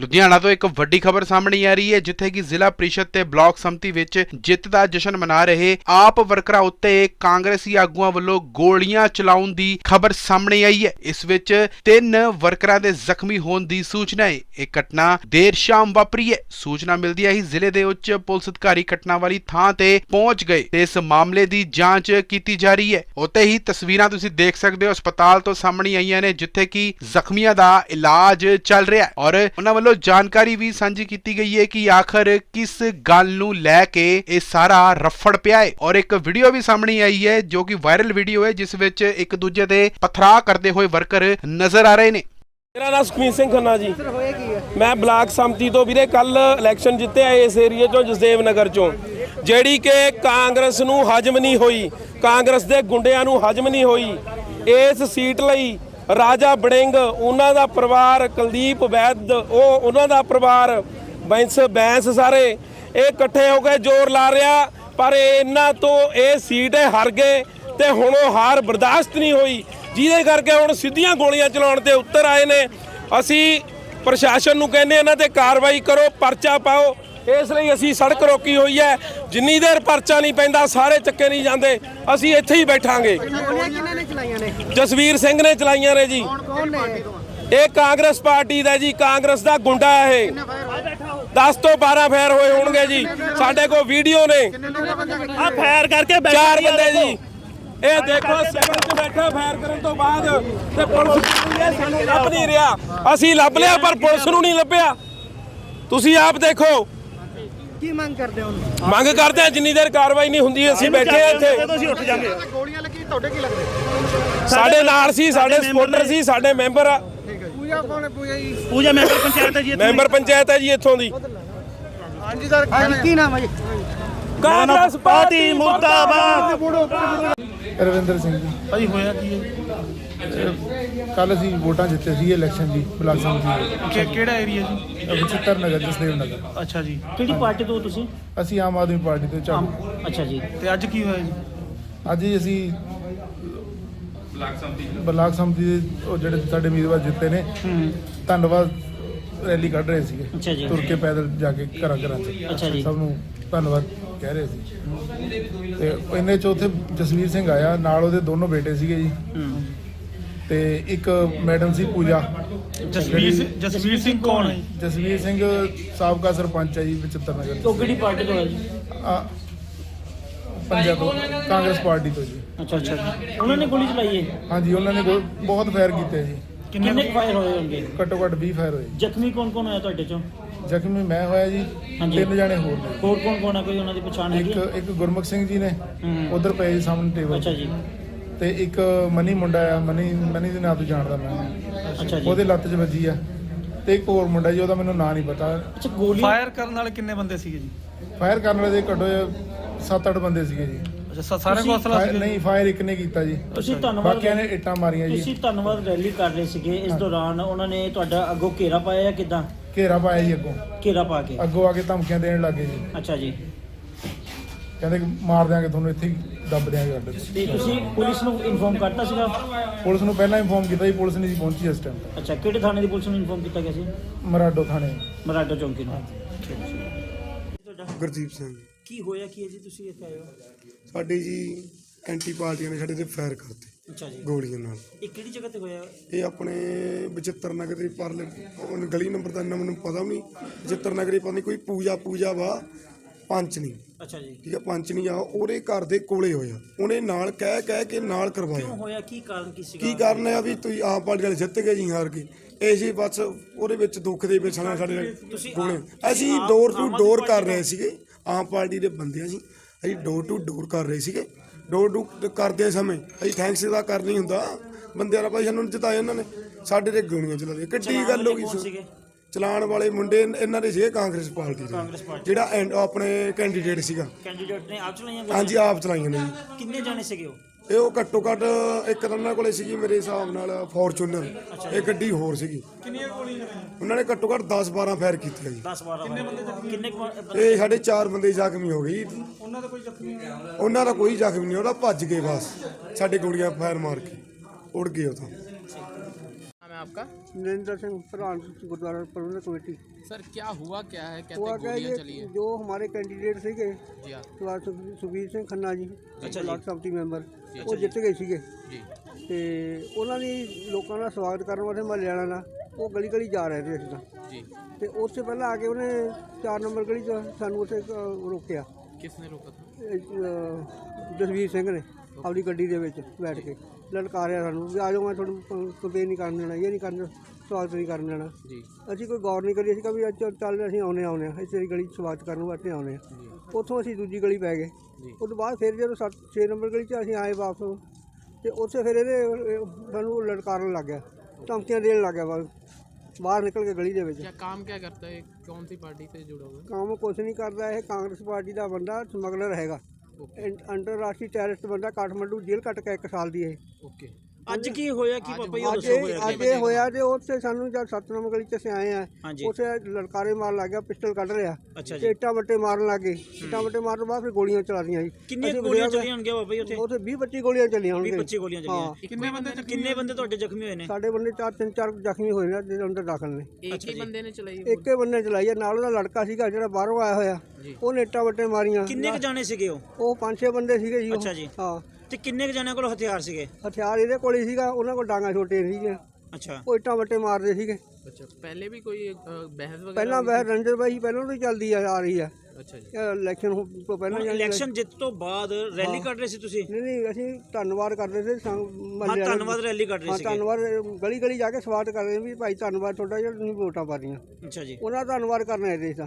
ਲੁਧਿਆਣਾ ਤੋਂ ਇੱਕ ਵੱਡੀ ਖਬਰ ਸਾਹਮਣੇ ਆ ਰਹੀ ਹੈ, ਜਿੱਥੇ ਕਿ ਜ਼ਿਲ੍ਹਾ ਪ੍ਰੀਸ਼ਦ ਤੇ ਬਲਾਕ ਸੰਮਤੀ ਵਿੱਚ ਜਿੱਤ ਦਾ ਜਸ਼ਨ ਮਨਾ ਰਹੇ ਆਪ ਵਰਕਰਾਂ ਉੱਤੇ ਕਾਂਗਰਸੀ ਆਗੂਆਂ ਵੱਲੋਂ ਗੋਲੀਆਂ ਚਲਾਉਣ ਦੀ ਖਬਰ ਸਾਹਮਣੇ ਆਈ ਹੈ। ਇਸ ਵਿੱਚ ਤਿੰਨ ਵਰਕਰਾਂ ਦੇ ਜ਼ਖਮੀ ਹੋਣ ਦੀ ਸੂਚਨਾ ਹੈ। ਇਹ ਘਟਨਾ ਦੇਰ ਸ਼ਾਮ ਵਾਪਰੀ ਹੈ। ਸੂਚਨਾ ਮਿਲਦੀ ਹੈ ਹੀ ਜ਼ਿਲ੍ਹੇ ਦੇ ਉੱਚ ਪੁਲਿਸ ਅਧਿਕਾਰੀ ਘਟਨਾ ਵਾਲੀ ਥਾਂ ਤੇ ਪਹੁੰਚ ਗਏ ਤੇ ਇਸ ਮਾਮਲੇ ਦੀ ਜਾਂਚ ਕੀਤੀ ਜਾ ਰਹੀ ਹੈ। ਉੱਤੇ ਹੀ ਤਸਵੀਰਾਂ ਤੁਸੀਂ ਦੇਖ ਸਕਦੇ ਹੋ, ਹਸਪਤਾਲ ਤੋਂ ਸਾਹਮਣੇ ਆਈਆਂ ਨੇ, ਜਿੱਥੇ ਕਿ ਜ਼ਖਮੀਆਂ ਦਾ ਇਲਾਜ ਚੱਲ ਰਿਹਾ ਹੈ ਔਰ ਉਹਨਾਂ ਵੱਲੋਂ ਜਾਣਕਾਰੀ ਵੀ ਸਾਂਝੀ ਕੀਤੀ ਗਈ ਹੈ ਕਿ ਆਖਰ ਕਿਸ ਗੱਲ ਨੂੰ ਲੈ ਕੇ ਇਹ ਸਾਰਾ ਰਫੜ ਪਿਆ ਹੈ। ਔਰ ਇੱਕ ਵੀਡੀਓ ਵੀ ਸਾਹਮਣੇ ਆਈ ਹੈ ਜੋ ਕਿ ਵਾਇਰਲ ਵੀਡੀਓ ਹੈ, ਜਿਸ ਵਿੱਚ ਇੱਕ ਦੂਜੇ ਦੇ ਪਥਰਾ ਕਰਦੇ ਹੋਏ ਵਰਕਰ ਨਜ਼ਰ ਆ ਰਹੇ ਨੇ। ਮੇਰਾ ਨਾਮ ਸੁਖਮੀਤ ਸਿੰਘ ਖੰਨਾ ਜੀ। ਮੈਂ ਬਲਾਕ ਸੰਮਤੀ ਤੋਂ ਵੀਰੇ ਕੱਲ ਇਲੈਕਸ਼ਨ ਜਿੱਤਿਆ ਇਸ ਏਰੀਏ ਚੋਂ ਜਸਦੇਵ ਨਗਰ ਚੋਂ। ਜਿਹੜੀ ਕਿ ਕਾਂਗਰਸ ਨੂੰ ਹਜਮ ਨਹੀਂ ਹੋਈ, ਕਾਂਗਰਸ ਦੇ ਗੁੰਡਿਆਂ ਨੂੰ ਹਜਮ ਨਹੀਂ ਹੋਈ, ਇਸ ਸੀਟ ਲਈ ਰਾਜਾ ਬੜਿੰਗ, ਉਹਨਾਂ ਦਾ ਪਰਿਵਾਰ ਕੁਲਦੀਪ ਵੈਦ, ਉਹ ਉਹਨਾਂ ਦਾ ਪਰਿਵਾਰ, ਬੈਂਸ ਬੈਂਸ ਸਾਰੇ, ਇਹ ਇਕੱਠੇ ਹੋ ਕੇ ਜ਼ੋਰ ਲਾ ਰਿਹਾ, ਪਰ ਇਹਨਾਂ ਤੋਂ ਇਹ ਸੀਟ ਹਾਰ ਗਏ ਤੇ ਹੁਣ ਉਹ ਹਾਰ ਬਰਦਾਸ਼ਤ ਨਹੀਂ ਹੋਈ, ਜਿਹਦੇ ਕਰਕੇ ਹੁਣ ਸਿੱਧੀਆਂ ਗੋਲੀਆਂ ਚਲਾਉਣ ਤੇ ਉੱਤਰ ਆਏ ਨੇ। ਅਸੀਂ ਪ੍ਰਸ਼ਾਸਨ ਨੂੰ ਕਹਿੰਦੇ ਇਹਨਾਂ ਤੇ ਕਾਰਵਾਈ ਕਰੋ, ਪਰਚਾ ਪਾਓ ਇਸ ਲਈ ਅਸੀਂ ਸੜਕ ਰੋਕੀ ਹੋਈ ਹੈ। ਜਿੰਨੀ ਦੇਰ ਪਰਚਾ ਨਹੀਂ ਪੈਂਦਾ ਸਾਰੇ ਚੱਕੇ ਨਹੀਂ ਜਾਂਦੇ। ਅਸੀਂ ਇੱਥੇ ਹੀ ਬੈਠਾਂਗੇ। ਜਸਵੀਰ ਸਿੰਘ ਨੇ ਚਲਾਈਆਂ ਨੇ ਜੀ। ਇਹ ਕਾਂਗਰਸ ਪਾਰਟੀ ਦਾ ਜੀ ਕਾਂਗਰਸ ਦਾ ਗੁੰਡਾ ਹੈ ਇਹ। 10 ਤੋਂ 12 ਫੈਰ ਹੋਏ ਹੋਣਗੇ ਜੀ। ਸਾਡੇ ਕੋਲ ਵੀਡੀਓ ਨੇ। ਆ ਫਾਇਰ ਕਰਕੇ ਬੈਠੇ ਚਾਰ ਬੰਦੇ ਜੀ। ਇਹ ਦੇਖੋ ਸਿਵਲ 'ਚ ਬੈਠਾ ਫਾਇਰ ਕਰਨ ਤੋਂ ਬਾਅਦ ਤੇ ਪੁਲਿਸ ਇਹ ਸਾਨੂੰ ਲੱਭ ਨਹੀਂ ਰਿਹਾ। ਅਸੀਂ ਲੱਭ ਲਿਆ ਪਰ ਪੁਲਿਸ ਨੂੰ ਨਹੀਂ ਲੱਭਿਆ। ਤੁਸੀਂ ਆਪ ਦੇਖੋ। ਕੀ ਮੰਗ ਕਰਦੇ ਹੋ ਮੰਗ ਕਰਦੇ ਆ ਜਿੰਨੀ ਦੇਰ ਕਾਰਵਾਈ ਨਹੀਂ ਹੁੰਦੀ ਅਸੀਂ ਬੈਠੇ ਆ ਇੱਥੇ। ਅਸੀਂ ਉੱਠ ਜਾਾਂਗੇ ਗੋਲੀਆਂ ਲੱਗੀ ਤੁਹਾਡੇ ਕੀ ਲੱਗਦੇ? ਸਾਡੇ ਨਾਲ ਸੀ ਸਾਡੇ ਸਪੋਰਟਰ ਸੀ ਸਾਡੇ ਮੈਂਬਰ ਆ। ਪੂਜਾ ਕੌਣ ਹੈ? ਪੂਜਾ ਜੀ। ਪੂਜਾ ਮੈਂਬਰ ਪੰਚਾਇਤ ਹੈ ਜੀ ਇੱਥੇ ਮੈਂਬਰ ਪੰਚਾਇਤ ਹੈ ਜੀ ਇੱਥੋਂ ਦੀ। ਹਾਂਜੀ ਸਰ ਕੀ ਨਾਮ ਹੈ? ਜੀ? ਕਾਂਗਰਸ ਪਾਰਟੀ ਮੁਰਦਾਬਾਦ। ਰਵਿੰਦਰ ਸਿੰਘ ਜੀ। ਭਾਈ ਹੋਇਆ ਕੀ ਹੈ ਕੱਲ ਅਸੀਂ ਵੋਟਾਂ ਜਿੱਤੇ ਸੀ ਇਲੈਕਸ਼ਨ ਦੀ ਬਲਾਕ ਸੰਮਤੀ ਕਿ ਕਿਹੜਾ ਏਰੀਆ ਜੀ? ਦੀ ਬਚਿੱਤਰ ਨਗਰ ਜਸਦੇਵ ਨਗਰ। ਅੱਛਾ ਜੀ। ਕਿਹੜੀ ਪਾਰਟੀ ਤੋਂ ਹੋ ਤੁਸੀਂ? ਅਸੀਂ ਆਮ ਆਦਮੀ ਪਾਰਟੀ ਤੋਂ ਝਾੜੂ ਅੱਛਾ ਜੀ। ਤੇ ਅੱਜ ਕੀ ਹੋਇਆ ਜੀ? ਅੱਜ ਹੀ ਅਸੀਂ ਬਲਾਕ ਸੰਮਤੀ ਦੇ ਉਹ ਜਿਹੜੇ ਸਾਡੇ ਉਮੀਦਵਾਰ ਜਿੱਤੇ ਨੇ ਧੰਨਵਾਦ ਰੈਲੀ ਕੱਢ ਰਹੇ ਸੀਗੇ। ਅੱਛਾ ਜੀ। ਤੁਰ ਕੇ ਪੈਦਲ ਜਾ ਕੇ ਘਰਾਂ ਘਰਾਂ ਚ। ਅੱਛਾ ਜੀ। ਸਭ ਨੂੰ ਧੰਨਵਾਦ ਕਹਿ ਰਹੇ ਸੀ। ਤੇ ਇੰਨੇ ਚ ਉੱਥੇ ਜਸਵੀਰ ਸਿੰਘ ਆਇਆ ਨਾਲ ਉਹਦੇ ਦੋਨੋਂ ਬੇਟੇ ਸੀਗੇ ਜੀ। ਹੂੰ। ਤੇ ਇੱਕ ਮੈਡਮ ਸੀ ਪੂਜਾ। ਜਸਵੀਰ ਸਿੰਘ ਜਸਵੀਰ ਸਿੰਘ ਕੌਣ ਹੈ? ਜੀ? ਜਸਵੀਰ ਸਿੰਘ ਸਾਬਕਾ ਸਰਪੰਚ ਹੈ ਜੀ ਬਚਿੱਤਰ ਨਗਰ। ਉਹ ਕਿਹੜੀ ਪਾਰਟੀ ਤੋਂ ਹੈ ਜੀ? ਆ ਪੰਜਾਬ ਤੋਂ ਕਾਂਗਰਸ ਪਾਰਟੀ ਤੋਂ ਜੀ। ਅੱਛਾ ਅੱਛਾ ਜੀ। ਉਹਨਾਂ ਨੇ ਗੋਲੀ ਚਲਾਈ ਹੈ? ਹਾਂਜੀ ਉਹਨਾਂ ਨੇ ਬਹੁਤ- ਬਹੁਤ ਫਾਇਰ ਕੀਤੇ ਜੀ। ਕਿੰਨੇ ਫਾਇਰ ਹੋਏ ਹੋਣਗੇ? ਘੱਟੋ ਘੱਟ 20 ਫਾਇਰ ਹੋਏ ਜ਼ਖਮੀ ਕੌਣ ਕੌਣ ਹੋਇਆ ਤੁਹਾਡੇ ਚੋਂ? ਜ਼ਖਮੀ ਮੈਂ ਹੋਇਆ ਜੀ ਹਾਂਜੀ। ਤਿੰਨ ਜਾਣੇ ਹੋਰ ਨੇ। ਹੋਰ ਕੌਣ ਕੌਣ ਹੈ ਕੋਈ ਉਹਨਾਂ ਦੀ ਪਛਾਣ ਹੈਗੀ ਇੱਕ ਹੈ? ਇੱਕ ਗੁਰਮੁਖ ਸਿੰਘ ਜੀ ਨੇ। ਉਧਰ ਪਏ ਜੀ ਸਾਹਮਣੇ ਟੇਬਲ ਅੱਛਾ ਜੀ। ਤੇ ਇੱਕ ਮਨੀ ਮੁੰਡਾ ਆ ਮਨੀ ਮਨੀ ਦੇ ਨਾਂ ਤੋਂ ਜਾਣਦਾ ਮੈਂ। ਅੱਛਾ ਜੀ। ਉਹਦੇ ਲੱਤ 'ਚ ਵੱਜੀ ਆ। ਤੇ ਇੱਕ ਹੋਰ ਮੁੰਡਾ ਜੀ ਉਹਦਾ ਮੈਨੂੰ ਨਾਂ ਨਹੀਂ ਪਤਾ। ਅੱਛਾ ਗੋਲੀ ਫਾਇਰ ਕਰਨ ਵਾਲੇ ਕਿੰਨੇ ਬੰਦੇ ਸੀਗੇ ਜੀ? ਫਾਇਰ ਕਰਨ ਵਾਲੇ ਦੇ ਘੱਟੋ 7-8 ਬੰਦੇ ਸੀਗੇ ਜੀ। ਅੱਛਾ ਸਾ- ਸਾਰੇ ਕੋਲ ਅਸਲਾ ਫਾਇਰ ਸੀਗਾ ਨਹੀਂ ਫਾਇਰ ਇੱਕ ਨੇ ਕੀਤਾ ਜੀ। ਤੁਸੀਂ ਧੰਨਵਾਦ ਬਾਕੀਆਂ ਨੇ ਇੱਟਾਂ ਮਾਰੀਆਂ ਜੀ। ਤੁਸੀਂ ਧੰਨਵਾਦ ਰੈਲੀ ਕਰ ਰਹੇ ਸੀਗੇ। ਇਸ ਦੌਰਾਨ ਉਹਨਾਂ ਨੇ ਤੁਹਾਡਾ ਅੱਗੋਂ ਘੇਰਾ ਪਾਇਆ ਜਾਂ ਕਿਦਾਂ? ਘੇਰਾ ਪਾਇਆ ਜੀ ਅੱਗੋਂ। ਘੇਰਾ ਪਾ ਕੇ। ਅੱਗੋਂ ਆ ਕੇ ਧਮਕੀਆਂ ਦੇਣ ਲੱਗੇ ਜੀ। ਅੱਛਾ ਜੀ। ਕਹਿੰਦੇ ਕਿ ਮਾਰ ਦਿਆਂਗੇ ਤੁਹਾਨੂੰ ਇੱਥੇ ਹੀ ਦੱਬ ਦਿਆਂਗੇ ਅੱਡ ਤੇ। ਤੇ ਤੁਸੀਂ ਪੁਲਿਸ ਨੂੰ ਇਨਫੋਰਮ ਕਰਤਾ ਸੀਗਾ? ਪੁਲਿਸ ਨੂੰ ਪਹਿਲਾਂ ਇਨਫੋਰਮ ਕੀਤਾ ਜੀ ਪੁਲਿਸ ਨਹੀਂ ਸੀ ਪਹੁੰਚੀ ਇਸ ਟਾਈਮ ਅੱਛਾ ਕਿਹੜੇ ਥਾਣੇ ਦੀ ਪੁਲਿਸ ਨੂੰ ਇਨਫੋਰਮ ਕੀਤਾ ਗਿਆ ਸੀ? ਮਰਾਡੋ ਥਾਣੇ। ਮਰਾਡਾ ਚੌਂਕੀ ਨੂੰ। ਗੁਰਦੀਪ ਸਿੰਘ। ਕੀ ਹੋਇਆ ਕੀ ਹੈ ਜੀ ਤੁਸੀਂ ਇੱਥੇ ਆਏ ਹੋ? ਸਾਡੇ ਜੀ ਐਂਟੀ ਪਾਰਟੀਆਂ ਨੇ ਸਾਡੇ ਤੇ ਫਾਇਰ ਕਰਤੇ ਅੱਛਾ ਜੀ। ਗੋਲੀਆਂ ਨਾਲ। ਇਹ ਕਿਹੜੀ ਜਗ੍ਹਾ ਤੇ ਹੋਇਆ? ਇਹ ਆਪਣੇ ਬਚਿੱਤਰ ਨਗਰ ਦੀ ਪਰਲੇ ਉਹਨ ਗਲੀ ਨੰਬਰ ਦਾ ਇੰਨਾ ਮੈਨੂੰ ਪਤਾ ਵੀ ਨਹੀਂ। ਬਚਿੱਤਰ ਨਗਰ ਦੀ ਪਤਾ ਨਹੀਂ ਕੋਈ ਪੂਜਾ ਪੂਜਾ ਵਾ ਪੰਚ ਨਹੀਂ ਅੱਛਾ ਜੀ। ਠੀਕ ਹੈ ਪੰਚ ਨਹੀਂ ਆ ਉਹਦੇ ਘਰ ਦੇ ਕੋਲੇ ਹੋਇਆ। ਉਹਨੇ ਨਾਲ ਕਹਿ ਕਹਿ ਕੇ ਨਾਲ ਕਰਵਾਇਆ। ਹੋਇਆ? ਕੀ ਕਾਰਨ ਕੀ ਸੀਗਾ? ਕੀ ਕਾਰਨ ਹੈ ਵੀ ਤੁਸੀਂ ਆਪ ਪਾਰਟੀ ਵਾਲੇ ਜਿੱਤ ਗਏ ਜੀ ਹਾਰ ਕੇ? ਇਸੇ ਬਸ ਉਹਦੇ ਵਿੱਚ ਦੁੱਖ ਦੇ ਵਿੱਚ ਸਾਡੇ ਤੁਸੀਂ ਅਸੀਂ ਆਪ- ਡੋਰ ਟੂ ਆਮ ਡੋਰ ਕਰ ਰਹੇ ਸੀਗੇ। ਆਮ ਪਾਰਟੀ ਦੇ ਬੰਦੇ ਅਸੀਂ ਅਸੀਂ ਡੋਰ ਟੂ ਡੋਰ ਕਰ ਰਹੇ ਸੀਗੇ। ਡੋਰ ਟੂ ਕਰਦੇ ਸਮੇਂ ਅਸੀਂ ਥੈਂਕਸ ਦਾ ਕਰ ਨਹੀਂ ਹੁੰਦਾ। ਬੰਦਿਆਂ ਦਾ ਭਾਈ ਸਾਨੂੰ ਜਿਤਾਇਆ ਇਹਨਾਂ ਨੇ। ਸਾਡੇ ਤੇ ਗੋਲੀਆਂ ਚਲਾ ਦੇ ਕਿੱਡੀ ਚਲਾਉਣ ਗੱਲ ਹੋ ਵਾਲੇ ਗਈ ਕੌਣ? ਚਲਾਉਣ ਵਾਲੇ ਮੁੰਡੇ ਇਹਨਾਂ ਦੇ ਸੀਗੇ ਕਾਂਗਰਸ ਪਾਰਟੀ ਕਾਂਗਰਸ ਦੇ ਪਾਰਟੀ। ਜਿਹੜਾ ਆਪਣੇ ਕੈਂਡੀਡੇਟ ਸੀਗਾ। ਕੈਂਡੀਡੇਟ ਨੇ ਆਪ ਚਲਾਈਆਂ ਹਾਂਜੀ ਗੋਲੀਆਂ? ਆਪ ਚਲਾਈਆਂ ਨੇ ਜੀ। ਕਿੰਨੇ ਜਾਣੇ ਸੀਗੇ ਉਹ? ਇਹ ਉਹ ਘੱਟੋ ਘੱਟ ਇੱਕ ਤਾਂ ਉਹਨਾਂ ਕੋਲੇ ਸੀਗੀ ਮੇਰੇ ਹਿਸਾਬ ਨਾਲ ਫੋਰਚੂਨਰ ਇਹ ਗੱਡੀ ਹੋਰ ਸੀਗੀ। ਕਿੰਨੀਆਂ ਗੋਲੀਆਂ ਉਹਨਾਂ ਨੇ ਘੱਟੋ ਘੱਟ 10 12 ਫਾਇਰ ਕੀਤੇ ਆ ਜੀ। 10 12 ਕਿੰਨੇ ਬੰਦੇ ਕਿੰਨੇ ਕੁ ਬੰਦੇ? ਇਹ ਸਾਡੇ ਚਾਰ ਬੰਦੇ ਜ਼ਖਮੀ ਹੋ ਗਏ ਜੀ। ਉਹਨਾਂ ਦਾ ਕੋਈ ਜ਼ਖਮੀ ਉਹਨਾਂ ਦਾ ਕੋਈ ਜ਼ਖਮੀ ਨਹੀਂ ਉਹਦਾ ਭੱਜ ਗਏ ਬਸ। ਸਾਡੇ ਗੋਲੀਆਂ ਫਾਇਰ ਮਾਰ ਕੇ ਉੜ ਗਏ ਉਹ ਤਾਂ। आपका नरेंद्र सिंह प्रधान गुरुद्वारा प्रबंधक कमेटी सर क्या हुआ क्या है कहते हुआ क्या गोलियां ये चली है जो हमारे कैंडिडेट ਸੀਗੇ जी हाँ ਸਰਦਾਰ ਸੁਖ- ਸੁਖਬੀਰ ਸਿੰਘ ਖੰਨਾ ਜੀ ਅੱਛਾ ਜੀ। ਬਲਾਕ ਸੰਮਤੀ ਮੈਂਬਰ ਜੀ, ਉਹ ਜਿੱਤ ਗਏ ਸੀਗੇ जी ਤੇ ਉਹਨਾਂ ਨੇ ਲੋਕਾਂ ਦਾ ਸਵਾਗਤ ਕਰਨ ਵਾਸਤੇ ਮਹੱਲੇ ਵਾਲਿਆਂ ਦਾ ਉਹ ਗਲੀ ਗਲੀ ਜਾ ਰਹੇ ਸੀ ਅਸੀਂ ਤਾਂ जी ਤੇ ਉਸ ਤੋਂ ਪਹਿਲਾਂ ਆ ਕੇ ਉਹਨੇ 4 ਨੰਬਰ ਗਲੀ 'ਚ ਸਾਨੂੰ ਉੱਥੇ ਅ, ਰੋਕਿਆ किसने रोका था ਇਹ, ਅ, ਜਸਵੀਰ ਸਿੰਘ ਨੇ ਆਪਣੀ ਗੱਡੀ ਦੇ ਵਿੱਚ ਬੈਠ ਕੇ ਲਲਕਾ ਰਿਹਾ ਸਾਨੂੰ ਵੀ ਆ ਜਾਓ ਮੈਂ ਤੁਹਾਨੂੰ ਕੰਪੇਨ ਨਹੀਂ ਕਰਨ ਦੇਣਾ ਇਹ ਨਹੀਂ ਕਰਨ ਸਵਾਗਤ ਨਹੀਂ ਕਰਨ ਦੇਣਾ। ਜੀ। ਅਸੀਂ ਕੋਈ ਗੌਰ ਨਹੀਂ ਕਰੀ ਅਸੀਂ ਕਹਾਂ ਵੀ ਅੱਜ ਚੱਲ ਅਸੀਂ ਆਉਨੇ ਆਉਨੇ ਆ ਇਸੇ ਗਲੀ 'ਚ ਸਵਾਗਤ ਕਰਨ ਵਾਸਤੇ ਆਉਨੇ ਆ। ਉੱਥੋਂ ਅਸੀਂ ਦੂਜੀ ਗਲੀ ਪੈ ਗਏ। ਉਸ ਤੋਂ ਬਾਅਦ ਫਿਰ ਜਦੋਂ 7 6 ਨੰਬਰ ਗਲੀ 'ਚ ਅਸੀਂ ਆਏ ਵਾਪਸ ਤੇ ਉੱਥੇ ਫਿਰ ਇਹਦੇ ਸਾਨੂੰ ਲੜਕਾਰਨ ਲੱਗ ਗਿਆ ਧਮਕੀਆਂ ਦੇਣ ਲੱਗ ਗਿਆ ਬਸ ਬਾਹਰ ਨਿਕਲ ਕੇ ਗਲੀ ਦੇ ਵਿੱਚ। ਕੀ ਕੰਮ ਕੀ ਕਰਦਾ ਹੈ ਕੌਣ ਸੀ ਪਾਰਟੀ ਤੇ ਜੁੜਾ ਕੰਮ ਕੁਝ ਨਹੀਂ ਕਰਦਾ ਇਹ ਕਾਂਗਰਸ ਪਾਰਟੀ ਦਾ ਬੰਦਾ ਸਮਗਲਰ ਹੈਗਾ। ਅੰਤਰਰਾਸ਼ਟਰੀ ਟੈਰਰਿਸਟ ਬੰਦਾ ਕਾਠਮੰਡੂ ਜੇਲ੍ਹ ਕੱਟ ਕੇ ਇੱਕ ਸਾਲ ਦੀ ਇਹ। ਓਕੇ। ਅੱਜ ਕੀ ਹੋਇਆ ਕੀ ਪਾਪਾ ਜੀ ਉਹ ਦੱਸੋ ਅੱਜ ਇਹ ਹੋਇਆ ਜੇ ਉੱਥੇ ਸਾਨੂੰ ਜਦ ਸਤਨਾਮ ਗਲੀ ਚ ਅਸੀਂ ਆਏ ਆ ਹਾਂਜੀ। ਲੜਕਾਰੇ ਮਾਰਨ ਲੱਗ ਗਿਆ ਪਿਸਟਲ ਕੱਢ ਰਿਹਾ। ਤੇ ਇੱਟਾਂ ਵੱਟੇ ਮਾਰਨ ਲੱਗ ਗਏ। ਇੱਟਾਂ ਵੱਟੇ ਮਾਰਨ ਬਾਅਦ ਫਿਰ ਗੋਲੀਆਂ ਚਲਾ ਦੀਆਂ ਕਿੰਨੀਆਂ ਗੋਲੀਆਂ ਵਗੈਰਾ- ਹੋਣਗੀਆਂ ਬਾਬਾ ਜੀ ਉੱਥੇ? ਉੱਥੇ 20 25 ਗੋਲੀਆਂ ਚੱਲੀਆਂ 20 25 ਗੋਲੀਆਂ ਚੱਲੀਆਂ। ਕਿੰਨੇ ਬੰਦੇ ਕਿੰਨੇ ਬੰਦੇ ਤੁਹਾਡੇ ਜ਼ਖਮੀ ਹੋਏ ਨੇ? ਸਾਡੇ ਬੰਦੇ ਚਾਰ ਤਿੰਨ ਚਾਰ ਜ਼ਖਮੀ ਹੋਏ ਨੇ ਜਿਹਦੇ ਅੰਦਰ ਦਾਖਲ ਨੇ। ਇੱਕ ਹੀ ਬੰਦੇ ਨੇ ਚਲਾਈ ਇੱਕੇ ਬੰਦੇ ਚਲਾਈ ਨਾਲ ਉਹਦਾ ਲੜਕਾ ਸੀਗਾ ਜਿਹੜਾ ਬਾਹਰੋਂ ਆਇਆ ਹੋਇਆ। ਉਹਨੇ ਇੱਟਾਂ ਵੱਟੇ ਮਾਰੀਆਂ। ਕਿੰਨੇ ਕ ਜਾਣੇ ਸੀਗੇ ਉਹ? ਉਹ ਪੰਜ ਛੇ ਬੰਦੇ ਸੀਗੇ ਜੀ ਉਹ। ਅੱਛਾ ਜੀ। ਹਾਂ। ਤੇ ਕਿੰਨੇ ਕੁ ਜਣਿਆਂ ਕੋਲ ਹਥਿਆਰ ਸੀਗੇ? ਹਥਿਆਰ ਇਹਦੇ ਕੋਲ ਹੀ ਸੀਗਾ ਉਹਨਾਂ ਕੋਲ ਡਾਂਗਾ ਛੋਟੇ ਸੀਗੇ। ਅੱਛਾ। ਉਹ ਇੱਟਾਂ ਵੱਟੇ ਮਾਰਦੇ ਸੀਗੇ। ਅੱਛਾ ਪਹਿਲੇ ਵੀ ਕੋਈ ਬਹਿਸ ਵਗੈਰਾ ਪਹਿਲਾਂ ਵੈਸੇ ਰੰਜਨ ਅੱਛਾ ਜੀ। ਇਲੈਕਸ਼ਨ ਤੋਂ ਪਹਿਲਾਂ ਇਲੈਕਸ਼ਨ ਜਿੱਤ ਤੋਂ ਬਾਅਦ ਰੈਲੀ ਕੱਢ ਰਹੇ ਸੀ ਤੁਸੀਂ? ਨਹੀਂ ਨਹੀਂ ਅਸੀਂ ਧੰਨਵਾਦ ਕਰਦੇ ਸੀ ਸੰਗ ਹਾਂ ਧੰਨਵਾਦ ਰੈਲੀ ਕੱਢ ਰਹੇ ਹਾਂ ਧੰਨਵਾਦ ਗਲੀ ਗਲੀ ਜਾ ਕੇ ਸਵਾਗਤ ਕਰਦੇ ਵੀ ਭਾਈ ਧੰਨਵਾਦ ਤੁਹਾਡਾ ਜਿਹੜਾ ਤੁਸੀਂ ਵੋਟਾਂ ਪਾਦੀਆਂ ਅੱਛਾ ਜੀ। ਉਹਨਾਂ ਦਾ ਧੰਨਵਾਦ ਕਰਨਾ ਹੈ ਦੇਸ਼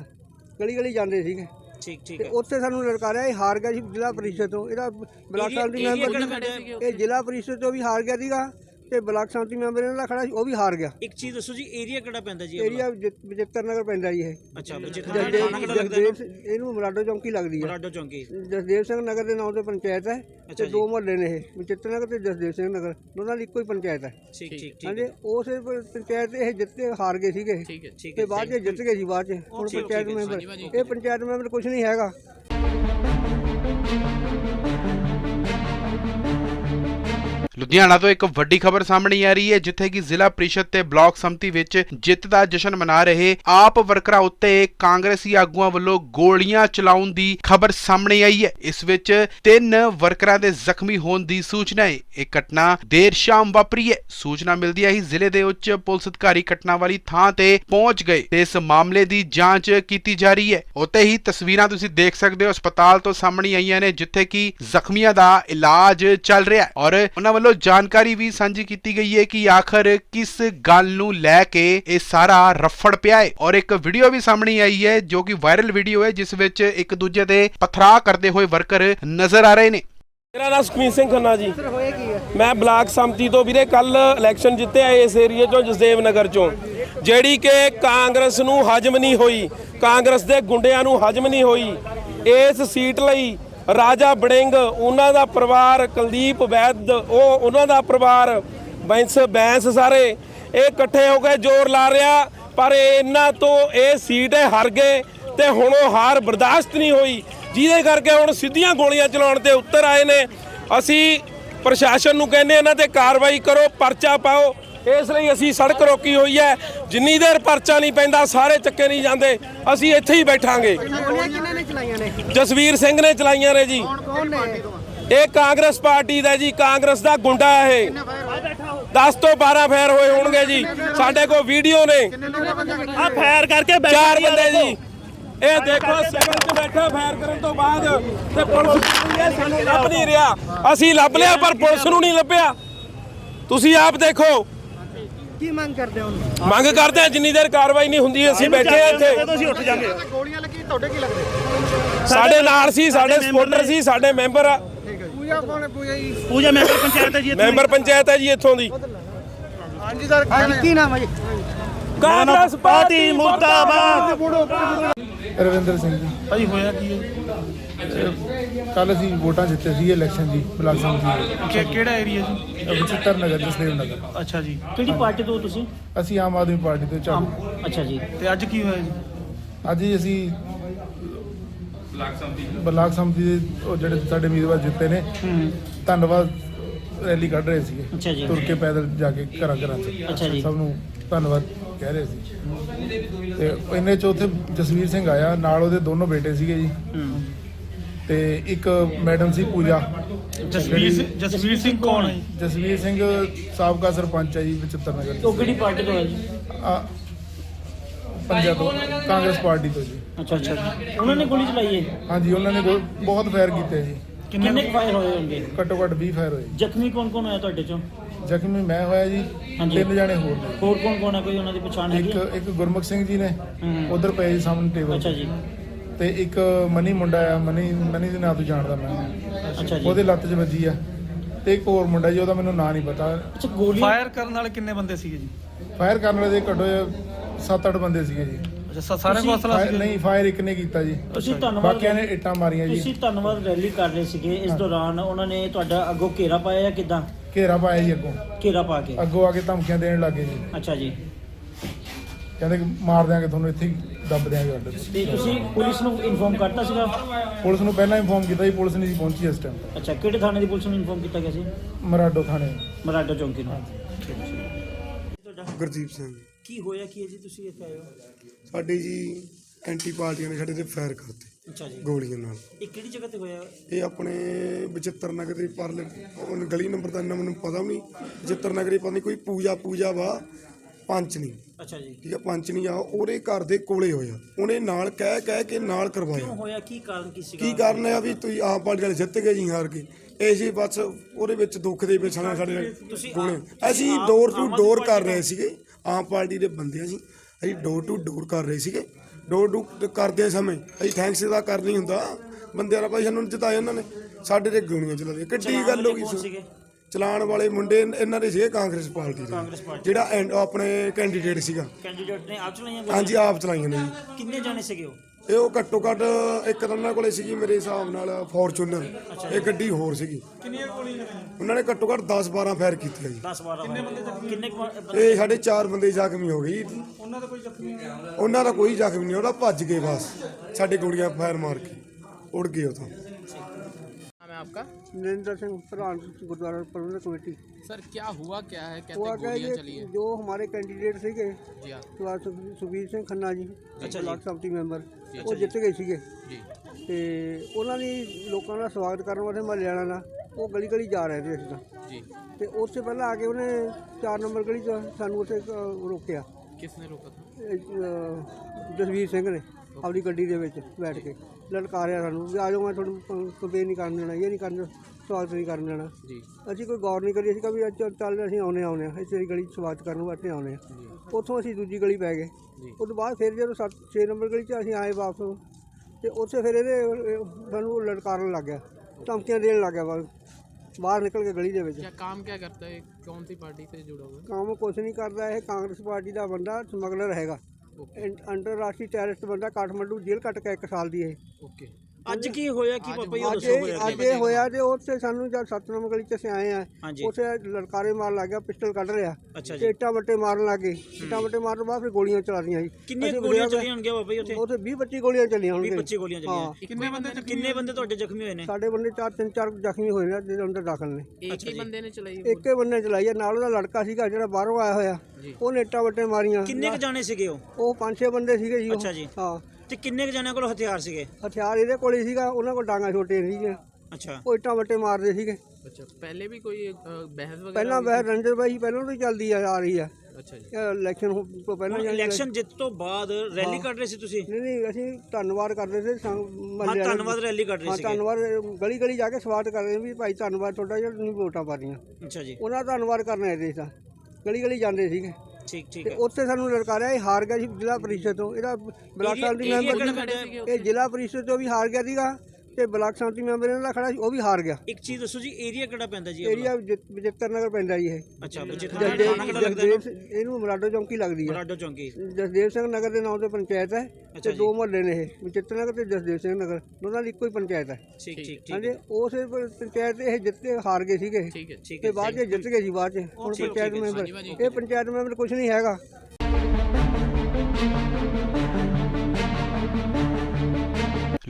ਗਲੀ ਗਲੀ ਜਾਂਦੇ ਸੀਗੇ। ਠੀਕ ਠੀਕ ਤੇ ਉੱਥੇ ਸਾਨੂੰ ਲਲਕਾਰਿਆ ਇਹ ਹਾਰ ਗਿਆ ਸੀ ਜ਼ਿਲ੍ਹਾ ਪਰਿਸ਼ਦ ਤੋਂ। ਇਹਦਾ ਬਲਾਕ ਸੰਮਤੀ ਏਰੀਆ ਮੈਂਬਰ। ਇਹ ਜ਼ਿਲ੍ਹਾ ਪਰਿਸ਼ਦ ਤੋਂ ਵੀ ਹਾਰ ਗਿਆ ਸੀਗਾ। ਤੇ ਬਲਾਕ ਸੰਮਤੀ ਮੈਂਬਰ ਇਹਨਾਂ ਦਾ ਖੜਾ ਸੀ ਉਹ ਵੀ ਹਾਰ ਗਿਆ। ਇੱਕ ਚੀਜ਼ ਦੱਸੋ ਜੀ ਏਰੀਆ ਕਿਹੜਾ ਪੈਂਦਾ ਜੀ ਏਰੀਆ ਬਜੇਤਰ ਨਗਰ ਪੈਂਦਾ ਜੀ ਇਹ। ਅੱਛਾ ਬਜੇਤਰ ਨਗਰ ਲੱਗਦਾ ਇਹਨੂੰ? ਇਹਨੂੰ ਮਰਾਡੋ ਚੌਂਕੀ ਲੱਗਦੀ ਹੈ ਮਰਾਡੋ ਚੌਂਕੀ। ਜਸਦੇਵ ਸਿੰਘ ਨਗਰ ਦੇ ਨਾਂ ਤੇ ਪੰਚਾਇਤ ਹੈ ਤੇ ਦੋ ਮਹੱਲੇ ਨੇ ਇਹ ਬਜੇਤਰ ਨਗਰ ਤੇ ਜਸਦੇਵ ਸਿੰਘ ਨਗਰ ਦੋਨਾਂ ਦੀ ਇੱਕੋ ਹੀ ਪੰਚਾਇਤ ਹੈ। ਠੀਕ ਠੀਕ ਠੀਕ। ਉਸ ਪੰਚਾਇਤ ਇਹ ਜਿੱਤੇ ਹਾਰ ਗਏ ਸੀਗੇ। ਠੀਕ ਤੇ ਬਾਅਦ ਵਿੱਚ ਜਿੱਤ ਗਏ ਸੀ ਬਾਅਦ ਚ। ਹੁਣ ਪੰਚਾਇਤ ਮੈਂਬਰ ਇਹ ਪੰਚਾਇਤ ਮੈਂਬਰ ਕੁਝ ਨਹੀਂ ਹੈਗਾ। ਲੁਧਿਆਣਾ ਤੋਂ ਇੱਕ ਵੱਡੀ ਖਬਰ ਸਾਹਮਣੇ ਆ ਰਹੀ ਹੈ, ਜਿੱਥੇ ਕਿ ਜ਼ਿਲ੍ਹਾ ਪ੍ਰੀਸ਼ਦ ਤੇ ਬਲਾਕ ਸੰਮਤੀ ਵਿੱਚ ਜਿੱਤ ਦਾ ਜਸ਼ਨ ਮਨਾ ਰਹੇ ਆਪ ਵਰਕਰਾਂ ਉੱਤੇ ਕਾਂਗਰਸੀ ਆਗੂਆਂ ਵੱਲੋਂ ਗੋਲੀਆਂ ਚਲਾਉਣ ਦੀ ਖਬਰ ਸਾਹਮਣੇ ਆਈ ਹੈ। ਇਸ ਵਿੱਚ ਤਿੰਨ ਵਰਕਰਾਂ ਦੇ ਜ਼ਖਮੀ ਹੋਣ ਦੀ ਸੂਚਨਾ ਹੈ। ਇਹ ਘਟਨਾ ਦੇਰ ਸ਼ਾਮ ਵਾਪਰੀ ਹੈ। ਸੂਚਨਾ ਮਿਲਦੀ ਹੈ ਹੀ ਜ਼ਿਲ੍ਹੇ ਦੇ ਉੱਚ ਪੁਲਿਸ ਅਧਿਕਾਰੀ ਘਟਨਾ ਵਾਲੀ ਥਾਂ ਤੇ ਪਹੁੰਚ ਗਏ ਤੇ ਇਸ ਮਾਮਲੇ ਦੀ ਜਾਂਚ ਕੀਤੀ ਜਾ ਰਹੀ ਹੈ। ਉੱਤੇ ਹੀ ਤਸਵੀਰਾਂ ਤੁਸੀਂ ਦੇਖ ਸਕਦੇ ਹੋ, ਹਸਪਤਾਲ ਤੋਂ ਸਾਹਮਣੇ ਆਈਆਂ ਨੇ, ਜਿੱਥੇ ਕਿ ਜ਼ਖਮੀਆਂ ਦਾ ਇਲਾਜ ਚੱਲ ਰਿਹਾ ਹੈ ਔਰ ਉਹਨਾਂ ਵੱਲੋਂ ਜਾਣਕਾਰੀ ਵੀ ਸਾਂਝੀ ਕੀਤੀ ਗਈ ਹੈ ਕਿ ਆਖਰ ਕਿਸ ਗੱਲ ਨੂੰ ਲੈ ਕੇ ਇਹ ਸਾਰਾ ਰਫੜ ਪਿਆ ਹੈ। ਔਰ ਇੱਕ ਵੀਡੀਓ ਵੀ ਸਾਹਮਣੇ ਆਈ ਹੈ ਜੋ ਕਿ ਵਾਇਰਲ ਵੀਡੀਓ ਹੈ, ਜਿਸ ਵਿੱਚ ਇੱਕ ਦੂਜੇ ਤੇ ਪਥਰਾ ਕਰਦੇ ਹੋਏ ਵਰਕਰ ਨਜ਼ਰ ਆ ਰਹੇ ਨੇ। ਮੇਰਾ ਨਾਮ ਸੁਖਮੀਤ ਸਿੰਘ ਖੰਨਾ ਜੀ। ਸਰ ਹੋਇਆ ਕੀ ਹੈ ਮੈਂ ਬਲਾਕ ਸੰਮਤੀ ਤੋਂ ਵੀਰੇ ਕੱਲ ਇਲੈਕਸ਼ਨ ਜਿੱਤਿਆ ਇਸ ਏਰੀਏ ਚੋਂ, ਜਸਦੇਵ ਨਗਰ ਚੋਂ। ਜਿਹੜੀ ਕਿ ਕਾਂਗਰਸ ਨੂੰ ਹਜਮ ਨਹੀਂ ਹੋਈ, ਕਾਂਗਰਸ ਦੇ ਗੁੰਡਿਆਂ ਨੂੰ ਹਜਮ ਨਹੀਂ ਹੋਈ, ਇਸ ਸੀਟ ਲਈ ਰਾਜਾ ਬੜਿੰਗ, ਉਹਨਾਂ ਦਾ ਪਰਿਵਾਰ ਕੁਲਦੀਪ ਵੈਦ, ਉਹ ਉਹਨਾਂ ਦਾ ਪਰਿਵਾਰ, ਬੈਂਸ ਬੈਂਸ ਸਾਰੇ, ਇਹ ਇਕੱਠੇ ਹੋ ਕੇ ਜ਼ੋਰ ਲਾ ਰਿਹਾ, ਪਰ ਇਹਨਾਂ ਤੋਂ ਇਹ ਸੀਟ ਇਹ ਹਾਰ ਗਏ ਤੇ ਹੁਣ ਉਹ ਹਾਰ ਬਰਦਾਸ਼ਤ ਨਹੀਂ ਹੋਈ। ਜਿਹਦੇ ਕਰਕੇ ਹੁਣ ਸਿੱਧੀਆਂ ਗੋਲੀਆਂ ਚਲਾਉਣ ਤੇ ਉੱਤਰ ਆਏ ਨੇ। ਅਸੀਂ ਪ੍ਰਸ਼ਾਸਨ ਨੂੰ ਕਹਿੰਦੇ ਇਹਨਾਂ ਤੇ ਕਾਰਵਾਈ ਕਰੋ, ਪਰਚਾ ਪਾਓ। ਇਸ ਲਈ ਅਸੀਂ ਸੜਕ ਰੋਕੀ ਹੋਈ ਹੈ। ਜਿੰਨੀ ਦੇਰ ਪਰਚਾ ਨਹੀਂ ਪੈਂਦਾ ਸਾਰੇ ਚੱਕੇ ਨਹੀਂ ਜਾਂਦੇ। ਅਸੀਂ ਇੱਥੇ ਹੀ ਬੈਠਾਂਗੇ। ਜਸਵੀਰ ਸਿੰਘ ਨੇ ਚਲਾਈਆਂ ਨੇ ਜੀ। ਇਹ ਕਾਂਗਰਸ ਪਾਰਟੀ ਦਾ ਜੀ ਕਾਂਗਰਸ ਦਾ ਗੁੰਡਾ ਹੈ ਇਹ। 10 ਤੋਂ 12 ਫੈਰ ਹੋਏ ਹੋਣਗੇ ਜੀ। ਸਾਡੇ ਕੋਲ ਵੀਡੀਓ ਨੇ। ਆ ਫਾਇਰ ਕਰਕੇ ਚਾਰ ਬੰਦੇ ਜੀ। ਇਹ ਦੇਖੋ ਸਿਵਲ 'ਚ ਬੈਠਾ ਫਾਇਰ ਕਰਨ ਤੋਂ ਬਾਅਦ ਤੇ ਪੁਲਿਸ ਨੂੰ ਇਹ ਸਾਨੂੰ ਲੱਭ ਨਹੀਂ ਰਿਹਾ। ਅਸੀਂ ਲੱਭ ਲਿਆ ਪਰ ਪੁਲਿਸ ਨੂੰ ਨਹੀਂ ਲੱਭਿਆ। ਤੁਸੀਂ ਆਪ ਦੇਖੋ। ਕੀ ਮੰਗ ਕਰਦੇ ਹੋ ਮੰਗ ਕਰਦੇ ਆ ਜਿੰਨੀ ਦੇਰ ਕਾਰਵਾਈ ਨਹੀਂ ਹੁੰਦੀ ਅਸੀਂ ਬੈਠੇ ਆ ਇੱਥੇ। ਤੁਸੀਂ ਉੱਠ ਜਾਗੇ। ਗੋਲੀਆਂ ਲੱਗੀ ਤੁਹਾਡੇ ਕੀ ਲੱਗਦੇ? ਸਾਡੇ ਨਾਲ ਸੀ ਸਾਡੇ ਸਪੋਰਟਰ ਸੀ ਸਾਡੇ ਮੈਂਬਰ ਆ। ਪੂਜਾ ਕੌਣ ਹੈ? ਪੂਜਾ ਜੀ। ਪੂਜਾ ਮੈਂਬਰ ਪੰਚਾਇਤ ਹੈ ਜੀ ਮੈਂਬਰ ਪੰਚਾਇਤ ਹੈ ਜੀ ਇੱਥੋਂ ਦੀ। ਹਾਂਜੀ ਸਰ ਕੀ ਨਾਮ ਹੈ? ਜੀ? ਕਾਂਗਰਸ ਪਾਰਟੀ ਮੁਰਦਾਬਾਦ। ਰਵਿੰਦਰ ਸਿੰਘ ਜੀ। ਭਾਜੀ ਹੋਇਆ ਕੀ ਹੈ ਕੱਲ ਅਸੀਂ ਵੋਟਾਂ ਜਿੱਤੇ ਸੀ ਇਲੈਕਸ਼ਨ ਦੀ ਬਲਾਕ ਸੰਮਤੀ ਕਿ ਕਿਹੜਾ ਏਰੀਆ ਜੀ? ਦੇ ਵਿਚਿੱਤਰ ਨਗਰ ਜਸਦੇਵ ਨਗਰ। ਅੱਛਾ ਜੀ। ਕਿਹੜੀ ਪਾਰਟੀ ਤੋਂ ਤੁਸੀਂ? ਅਸੀਂ ਆਮ ਆਦਮੀ ਪਾਰਟੀ ਤੋਂ ਝਾੜੂ। ਅੱਛਾ ਜੀ। ਤੇ ਅੱਜ ਕੀ ਹੋਇਆ ਜੀ? ਅੱਜ ਹੀ ਅਸੀਂ ਬਲਾਕ ਸੰਮਤੀ ਦੇ ਉਹ ਜਿਹੜੇ ਸਾਡੇ ਉਮੀਦਵਾਰ ਜਿੱਤੇ ਨੇ ਧੰਨਵਾਦ ਰੈਲੀ ਕੱਢ ਰਹੇ ਸੀਗੇ। ਅੱਛਾ ਜੀ। ਤੁਰ ਕੇ ਪੈਦਲ ਜਾ ਕੇ ਘਰਾਂ ਘਰਾਂ ਚ। ਅੱਛਾ ਜੀ। ਸਭ ਨੂੰ ਧੰਨਵਾਦ ਕਹਿ ਰਹੇ ਸੀ। ਤੇ ਇੰਨੇ ਚ ਉੱਥੇ ਜਸਵੀਰ ਸਿੰਘ ਆਇਆ ਨਾਲ ਉਹਦੇ ਦੋਨੋਂ ਬੇਟੇ ਸੀਗੇ ਜੀ। ਹੂੰ। ਤੇ ਇੱਕ ਮੈਡਮ ਸੀ ਪੂਜਾ। ਜਸਵੀਰ ਸਿੰਘ ਜਸਵੀਰ ਸਿੰਘ ਕੌਣ ਹੈ? ਜਸਵੀਰ ਸਿੰਘ ਸਾਬਕਾ ਸਰਪੰਚ ਹੈ ਜੀ ਬਚਿੱਤਰ ਨਗਰ ਉਹ ਕਿਹੜੀ ਪਾਰਟੀ ਤੋਂ ਹੈ ਜੀ? ਆ ਪੰਜਾਬ ਤੋਂ ਕਾਂਗਰਸ ਪਾਰਟੀ ਤੋਂ ਜੀ। ਅੱਛਾ ਅੱਛਾ ਜੀ। ਉਹਨਾਂ ਨੇ ਗੋਲੀ ਚਲਾਈ ਹੈ ਹਾਂਜੀ ਉਹਨਾਂ ਨੇ ਗੋ- ਬਹੁਤ ਫਾਇਰ ਕੀਤੇ ਜੀ। ਕਿੰਨੇ ਫਾਇਰ ਹੋਏ ਹੋਣਗੇ? ਘੱਟੋ ਘੱਟ 20 ਫਾਇਰ ਹੋਏ। ਜ਼ਖਮੀ ਕੌਣ ਕੌਣ ਹੋਇਆ ਤੁਹਾਡੇ ਚੋਂ? ਜ਼ਖਮੀ ਮੈਂ ਹੋਇਆ ਜੀ ਹਾਂਜੀ। ਤਿੰਨ ਜਾਣੇ ਹੋਰ ਨੇ। ਹੋਰ ਕੌਣ ਕੌਣ ਹੈ? ਕੋਈ ਉਹਨਾਂ ਦੀ ਪਛਾਣ ਹੈਗੀ ਇੱਕ ਹੈ? ਇੱਕ ਗੁਰਮੁਖ ਸਿੰਘ ਜੀ ਨੇ। ਉਧਰ ਪਏ ਜੀ ਸਾਹਮਣੇ ਟੇਬਲ ਅੱਛਾ ਜੀ। ਤੇ ਇੱਕ ਮਨੀ ਮੁੰਡਾ ਆ ਮਨੀ ਮਨੀ ਦੇ ਨਾਂ ਤੋਂ ਜਾਣਦਾ ਮੈਂ। ਅੱਛਾ ਜੀ। ਉਹਦੇ ਲੱਤ 'ਚ ਵੱਜੀ ਆ। ਤੇ ਇੱਕ ਹੋਰ ਮੁੰਡਾ ਜੀ ਉਹਦਾ ਮੈਨੂੰ ਨਾਂ ਨਹੀਂ ਪਤਾ। ਅੱਛਾ ਗੋਲੀ ਫਾਇਰ ਕਰਨ ਵਾਲੇ ਕਿੰਨੇ ਬੰਦੇ ਸੀਗੇ ਜੀ? ਫਾਇਰ ਕਰਨ ਵਾਲੇ ਦੇ ਘੱਟੋ 7-8 ਬੰਦੇ ਸੀਗੇ ਜੀ। ਅੱਛਾ ਸਾਰਿਆਂ ਕੋਲ ਅਸਲਾ ਸੀ ਨਹੀਂ ਫਾਇਰ ਇੱਕ ਨੇ ਕੀਤਾ ਜੀ। ਤੁਸੀਂ ਧੰਨਵਾਦ ਬਾਕੀਆਂ ਨੇ ਇੱਟਾਂ ਮਾਰੀਆਂ ਜੀ। ਤੁਸੀਂ ਧੰਨਵਾਦ ਰੈਲੀ ਕਰ ਰਹੇ ਸੀਗੇ। ਇਸ ਦੌਰਾਨ ਉਹਨਾਂ ਨੇ ਤੁਹਾਡਾ ਅੱਗੋਂ ਘੇਰਾ ਪਾਇਆ ਜਾਂ ਕਿਦਾਂ? ਘੇਰਾ ਪਾਇਆ ਜੀ ਅੱਗੋਂ। ਘੇਰਾ ਪਾ ਕੇ। ਅੱਗੋਂ ਆ ਕੇ ਧਮਕੀਆਂ ਦੇਣ ਲੱਗੇ ਜੀ। ਅੱਛਾ ਜੀ। ਕਹਿੰਦੇ ਕਿ ਮਾਰ ਦਿਆਂਗੇ ਤੁਹਾਨੂੰ ਇੱਥੇ ਹੀ ਦੱਬ ਦਿਆਂਗੇ ਅੱਡ ਤੇ। ਤੁਸੀਂ ਪੁਲਿਸ ਨੂੰ ਇਨਫੋਰਮ ਕਰਤਾ ਸੀਗਾ? ਪੁਲਿਸ ਨੂੰ ਪਹਿਲਾਂ ਇਨਫੋਰਮ ਕੀਤਾ ਜੀ ਪੁਲਿਸ ਨਹੀਂ ਸੀ ਪਹੁੰਚੀ ਇਸ ਟਾਈਮ ਅੱਛਾ ਕਿਹੜੇ ਥਾਣੇ ਦੀ ਪੁਲਿਸ ਨੂੰ ਇਨਫੋਰਮ ਕੀਤਾ ਗਿਆ ਸੀ? ਮਰਾਡੋ ਥਾਣੇ। ਮਰਾਡਾ ਚੌਂਕੀ ਨੂੰ। ਤੁਹਾਡਾ ਗੁਰਦੀਪ ਸਿੰਘ। ਕੀ ਹੋਇਆ ਕੀ ਹੈ ਜੀ? ਤੁਸੀਂ ਇੱਥੇ ਆਏ ਹੋ? ਸਾਡੇ ਜੀ ਐਂਟੀ ਪਾਰਟੀਆਂ ਨੇ ਸਾਡੇ ਤੇ ਫਾਇਰ ਕਰਤੇ ਅੱਛਾ ਜੀ। ਗੋਲੀਆਂ ਨਾਲ। ਇਹ ਕਿਹੜੀ ਜਗ੍ਹਾ ਤੇ ਹੋਇਆ? ਇਹ ਆਪਣੇ ਬਚਿੱਤਰ ਨਗਰ ਦੀ ਪਰਲੇ ਉਹ ਗਲੀ ਨੰਬਰ ਦਾ ਇੰਨਾ ਮੈਨੂੰ ਪਤਾ ਵੀ ਨਹੀਂ। ਬਚਿੱਤਰ ਨਗਰੀ ਪਤਾ ਨਹੀਂ ਕੋਈ ਪੂਜਾ ਪੂਜਾ ਵਾ ਪੰਚ ਨਹੀਂ ਅੱਛਾ ਜੀ। ਠੀਕ ਹੈ ਪੰਚ ਨਹੀਂ ਆ ਉਹਦੇ ਘਰ ਦੇ ਕੋਲੇ ਹੋਇਆ ਉਹਨੇ ਨਾਲ ਕਹਿ ਕਹਿ ਕੇ ਨਾਲ ਕਿਉਂ ਕਰਵਾਇਆ ਹੋਇਆ? ਕੀ ਕਾਰਨ ਕੀ ਸੀਗਾ? ਕੀ ਕਾਰਨ ਹੈ ਵੀ ਤੁਸੀਂ ਆਪ ਪਾਰਟੀ ਵਾਲੇ ਜਿੱਤ ਗਏ ਜੀ ਹਾਰ ਕੇ? ਇਹ ਜੀ ਬਸ ਉਹਦੇ ਵਿੱਚ ਦੁੱਖ ਦੇ ਵਿੱਚ ਸਾਡੇ ਸਾਡੇ ਤੁਸੀਂ ਗੋਲੇ ਆਪ- ਅਸੀਂ ਆਪ door to Aam Aadmi door party ਕਰ ਰਹੇ ਸੀਗੇ। ਆਮ ਪਾਰਟੀ ਦੇ ਬੰਦੇ ਜੀ। ਅਸੀਂ ਡੋਰ ਟੂ ਡੋਰ ਕਰ ਰਹੇ ਸੀਗੇ। ਡੋਰ ਟੂ ਕਰਦੇ ਸਮੇਂ ਅਸੀਂ ਥੈਂਕਸ ਦਾ ਕਰ ਨਹੀਂ ਹੁੰਦਾ। ਬੰਦਿਆਂ ਦਾ ਭਾਈ ਸਾਨੂੰ ਜਿਤਾਇਆ ਉਹਨਾਂ ਨੇ। ਸਾਡੇ ਤੇ ਗੋਲੀਆਂ ਚਲਾਉਂਦੇ ਕਿੱਡੀ ਚਲਾਉਣ ਗੱਲ ਹੋ ਵਾਲੇ ਗਈ ਕੌਣ ਸੀਗੇ? ਚਲਾਉਣ ਵਾਲੇ ਮੁੰਡੇ ਇਹਨਾਂ ਦੇ ਸੀਗੇ ਕਾਂਗਰਸ ਪਾਰਟੀ ਦੇ। ਜਿਹੜਾ ਆਪਣੇ ਕੈਂਡੀਡੇਟ ਸੀਗਾ। ਕੈਂਡੀਡੇਟ ਨੇ ਆਪ ਚਲਾਈਆਂ ਹਾਂਜੀ ਆਪ ਚਲਾਈਆਂ ਨੇ ਕਿੰਨੇ ਜਾਣੇ ਸੀਗੇ ਉਹ? ਇਹ ਉਹ ਘੱਟੋ ਘੱਟ ਇੱਕ ਤਾਂ ਕੋਲੇ ਸੀਗੀ ਮੇਰੇ ਹਿਸਾਬ ਨਾਲ ਫੋਰਚੂਨਰ ਇਹ ਗੱਡੀ ਹੋਰ ਸੀਗੀ। ਕਿੰਨੀਆਂ ਗੋਲੀਆਂ ਲੱਗੀਆਂ? ਉਹਨਾਂ ਨੇ ਘੱਟੋ ਘੱਟ 10 12 ਫਾਇਰ ਕੀਤੀ ਜੀ। 10 12 ਕਿੰਨੇ ਬੰਦੇ ਕਿੰਨੇ ਕੁ ਇਹ ਸਾਡੇ ਚਾਰ ਬੰਦੇ ਜ਼ਖਮੀ ਹੋ ਗਏ ਜੀ। ਉਹਨਾਂ ਦਾ ਕੋਈ ਜ਼ਖਮੀ ਨਹੀਂ ਹੋਇਆ। ਉਹਨਾਂ ਦਾ ਕੋਈ ਜ਼ਖਮ ਨਹੀਂ ਉਹਦਾ ਭੱਜ ਗਏ ਬਸ ਸਾਡੇ ਗੋਲੀਆਂ ਫਾਇਰ ਮਾਰ ਕੇ ਉੜ ਗਏ ਉਹ ਤਾਂ। आपका नरेंद्र सिंह प्रधान गुरुद्वारा प्रबंधक कमेटी सर क्या हुआ क्या है कहते हुआ हैं क्या है गोलियां चली ये है जो हमारे कैंडिडेट ਸੀਗੇ जी हाँ ਸਵਾ ਸੁਖਬੀਰ ਸਿੰਘ ਖੰਨਾ ਜੀ ਅੱਛਾ ਜੀ। ਬਲਾਕ ਸੰਮਤੀ ਮੈਂਬਰ ਜੀ, ਉਹ ਜਿੱਤ ਗਏ ਸੀਗੇ जी ਤੇ ਉਹਨਾਂ ਨੇ ਲੋਕਾਂ ਦਾ ਸਵਾਗਤ ਕਰਨ ਵਾਸਤੇ ਮਹੱਲੇ ਵਾਲਿਆਂ ਦਾ ਉਹ ਗਲੀ ਗਲੀ ਜਾ ਰਹੇ ਸੀ ਅਸੀਂ ਤਾਂ जी ਤੇ ਉਸ ਤੋਂ ਪਹਿਲਾਂ ਆ ਕੇ ਉਹਨੇ 4 ਨੰਬਰ ਗਲੀ 'ਚ ਸਾਨੂੰ ਉੱਥੇ ਅ, ਰੋਕਿਆ किसने रोका था ਇਹ, ਅ, ਜਸਵੀਰ ਸਿੰਘ ਨੇ ਆਪਣੀ ਗੱਡੀ ਦੇ ਵਿੱਚ ਬੈਠ ਕੇ ਲਲਕਾਰਿਆ ਸਾਨੂੰ ਵੀ ਆ ਜਾਓ ਮੈਂ ਤੁਹਾਨੂੰ ਕੰਪੇਨ ਨਹੀਂ ਕਰਨ ਦੇਣਾ ਇਹ ਨਹੀਂ ਕਰਨ ਸਵਾਗਤ ਨਹੀਂ ਕਰਨ ਦੇਣਾ जी ਅਸੀਂ ਕੋਈ ਗੌਰ ਨਹੀਂ ਕਰੀ ਅਸੀਂ ਕਿਹਾ ਵੀ ਅੱਜ ਚੱਲ- ਚੱਲ ਅਸੀਂ ਆਉਨੇ ਆਉਨੇ ਆ ਅਸੀਂ ਤੇਰੀ ਗਲੀ 'ਚ ਸਵਾਗਤ ਕਰਨ ਵਾਸਤੇ ਆਉਨੇ ਆ जी ਉੱਥੋਂ ਅਸੀਂ ਦੂਜੀ ਗਲੀ ਪੈ ਗਏ ਜੀ। ਉਸ ਤੋਂ ਬਾਅਦ ਫਿਰ ਜਦੋਂ 7 6 ਨੰਬਰ ਗਲੀ 'ਚ ਅਸੀਂ ਆਏ ਵਾਪਸ ਤੇ ਉੱਥੇ ਫਿਰ ਇਹਦੇ ਇਹ ਸਾਨੂੰ ਲੜਕਾਰਨ ਲੱਗ ਗਿਆ ਧਮਕੀਆਂ ਦੇਣ ਲੱਗ ਗਿਆ ਬਸ ਬਾਹਰ ਨਿਕਲ ਕੇ ਗਲੀ ਦੇ ਵਿੱਚ क्या काम क्या करता है कौन सी पार्टी से जुड़ा हुआ है ਕੰਮ ਕੁਛ ਨਹੀਂ ਕਰਦਾ ਇਹ ਕਾਂਗਰਸ ਪਾਰਟੀ ਦਾ ਬੰਦਾ ਸਮਗਲਰ ਹੈਗਾ ਅੰਤਰਰਾਸ਼ਟਰੀ ਟੈਰਰਿਸਟ ਬੰਦਾ ਕਾਠਮੰਡੂ ਜੇਲ੍ਹ ਕੱਟ ਕੇ 1 ਸਾਲ ਦੀ ਇਹ। ओके ਅੱਜ ਕੀ ਹੋਇਆ? ਕੀ ਪਾਪਾ ਜੀ ਦੱਸੋ ਅੱਜ ਇਹ ਹੋਇਆ ਜੇ ਉੱਥੇ ਸਾਨੂੰ ਜਦ ਸਤਨਾਮ ਗਲੀ ਚ ਅਸੀਂ ਆਏ ਆ ਹਾਂਜੀ। ਲੜਕਾਰੇ ਮਾਰਨ ਲੱਗ ਗਿਆ ਪਿਸਟਲ ਕੱਢ ਰਿਹਾ। ਤੇ ਇੱਟਾਂ ਵੱਟੇ ਮਾਰਨ ਲੱਗ ਗਏ। ਇੱਟਾਂ ਵੱਟੇ ਮਾਰਨ ਬਾਅਦ ਫਿਰ ਗੋਲੀਆਂ ਚਲਾਦੀਆਂ ਜੀ ਕਿੰਨੀਆਂ ਗੋਲੀਆਂ ਵੜਿਆ ਚੱਲੀਆਂ ਬਾਬਾ ਜੀ ਉੱਥੇ? ਉੱਥੇ 20 25 ਗੋਲੀਆਂ ਚੱਲੀਆਂ 20 25 ਗੋਲੀਆਂ ਚੱਲੀਆਂ। ਕਿੰਨੇ ਬੰਦੇ ਕਿੰਨੇ ਬੰਦੇ ਤੁਹਾਡੇ ਜ਼ਖਮੀ ਹੋਏ ਨੇ? ਸਾਡੇ ਬੰਦੇ ਚਾਰ ਤਿੰਨ ਚਾਰ ਜ਼ਖਮੀ ਹੋਏ ਨੇ ਜਿਹਦੇ ਅੰਦਰ ਦਾਖਲ ਨੇ। ਇੱਕ ਹੀ ਬੰਦੇ ਨੇ ਚਲਾਈ ਇੱਕੇ ਬੰਦੇ ਚਲਾਈ ਆ। ਨਾਲ ਉਹਦਾ ਲੜਕਾ ਸੀਗਾ ਜਿਹੜਾ ਬਾਹਰੋਂ ਆਇਆ ਹੋਇਆ। ਉਹਨੇ ਇੱਟਾਂ ਵੱਟੇ ਮਾਰੀਆਂ। ਕਿੰਨੇ ਕ ਜਾਣੇ ਸੀਗੇ ਉਹ? ਉਹ ਪੰਜ ਛੇ ਬੰਦੇ ਸੀਗੇ ਜੀ ਅੱਛਾ ਜੀ। ਹਾਂ। ਤੇ ਕਿੰਨੇ ਕੁ ਜਣਿਆਂ ਕੋਲ ਹਥਿਆਰ ਸੀਗੇ? ਹਥਿਆਰ ਇਹਦੇ ਕੋਲ ਹੀ ਸੀਗਾ ਉਹਨਾਂ ਕੋਲ ਡਾਂਗਾ ਛੋਟੇ ਸੀਗੇ। ਅੱਛਾ। ਉਹ ਇੱਟਾਂ ਵੱਟੇ ਮਾਰਦੇ ਸੀਗੇ। ਅੱਛਾ ਪਹਿਲੇ ਵੀ ਕੋਈ ਬਹਿਸ ਵਗੈਰਾ ਪਹਿਲਾਂ ਹੋਈ? ਵੈਸੇ ਬਾਈ ਪਹਿਲਾਂ ਤੋਂ ਚੱਲਦੀ ਆ ਰਹੀ ਆ। ਅੱਛਾ ਜੀ। ਇਲੈਕਸ਼ਨ ਤੋਂ ਪਹਿਲਾਂ ਇਲੈਕਸ਼ਨ ਜਿੱਤ ਤੋਂ ਬਾਅਦ ਰੈਲੀ ਕੱਢ ਰਹੇ ਸੀ ਤੁਸੀਂ? ਨਹੀਂ ਨਹੀਂ ਅਸੀਂ ਧੰਨਵਾਦ ਕਰਦੇ ਸੀ ਸੰਗ ਹਾਂ ਧੰਨਵਾਦ ਰੈਲੀ ਕੱਢ ਰਹੇ ਹਾਂ ਧੰਨਵਾਦ ਗਲੀ ਗਲੀ ਜਾ ਕੇ ਸਵਾਗਤ ਕਰ ਰਹੇ ਵੀ ਭਾਈ ਧੰਨਵਾਦ ਤੁਹਾਡਾ ਜਿਹੜਾ ਤੁਸੀਂ ਵੋਟਾਂ ਪਾਰੀਆਂ ਅੱਛਾ ਜੀ। ਉਹਨਾਂ ਦਾ ਧੰਨਵਾਦ ਕਰਨਾ ਹੈ ਦੇਸ਼ ਦਾ ਗਲੀ ਗਲੀ ਜਾਂਦੇ ਸੀਗੇ। ਠੀਕ ਠੀਕ ਤੇ ਉੱਥੇ ਸਾਨੂੰ ਲੜਕਾਰਿਆ ਇਹ ਹਾਰ ਗਿਆ ਸੀ ਜ਼ਿਲ੍ਹਾ ਪਰਿਸ਼ਦ ਤੋਂ। ਇਹਦਾ ਬਲਾਕ ਸੰਮਤੀ ਏਰੀਆ ਮੈਂਬਰ? ਇਹ ਜ਼ਿਲ੍ਹਾ ਪਰਿਸ਼ਦ ਤੋਂ ਵੀ ਹਾਰ ਗਿਆ ਸੀਗਾ। ਤੇ ਬਲਾਕ ਸੰਮਤੀ ਮੈਂਬਰ ਇਹਨਾਂ ਦਾ ਖੜਾ ਉਹ ਵੀ ਹਾਰ ਗਿਆ। ਇੱਕ ਚੀਜ਼ ਦੱਸੋ ਜੀ ਏਰੀਆ ਕਿਹੜਾ ਪੈਂਦਾ ਜੀ ਏਰੀਆ ਬਜੇਤਰ ਨਗਰ ਪੈਂਦਾ ਜੀ ਇਹ। ਅੱਛਾ ਬਜਿੱਤਰ ਨਗਰ ਲੱਗਦਾ ਜਸਦੇਵ ਇਹਨੂੰ? ਸਿੰਘ- ਮਰਾਡੋ ਚੌਂਕੀ ਲੱਗਦੀ ਹੈ ਬਰਾਡੋ ਚੌਂਕੀ। ਜਸਦੇਵ ਸਿੰਘ ਨਗਰ ਦੇ ਨਾਮ ਤੇ ਪੰਚਾਇਤ ਹੈ ਤੇ ਦੋ ਮਹੱਲੇ ਨੇ ਇਹ ਬਜੇਤਰ ਨਗਰ ਤੇ ਜਸਦੇਵ ਸਿੰਘ ਨਗਰ ਉਹਨਾਂ ਦੀ ਇੱਕੋ ਹੀ ਪੰਚਾਇਤ ਹੈ। ਠੀਕ ਠੀਕ ਠੀਕ। ਹਾਂਜੀ ਉਸੇ ਪੰਚਾਇਤ ਇਹ ਜਿੱਤੇ ਹਾਰ ਗਏ ਸੀਗੇ। ਠੀਕ ਹੈ ਠੀਕ ਤੇ ਬਾਅਦ ਚ ਜਿੱਤ ਗਏ ਸੀ ਬਾਅਦ ਚ। ਹੁਣ ਪੰਚਾਇਤ ਮੈਂਬਰ ਇਹ ਪੰਚਾਇਤ ਮੈਂਬਰ ਕੁਝ ਨਹੀਂ ਹੈਗਾ।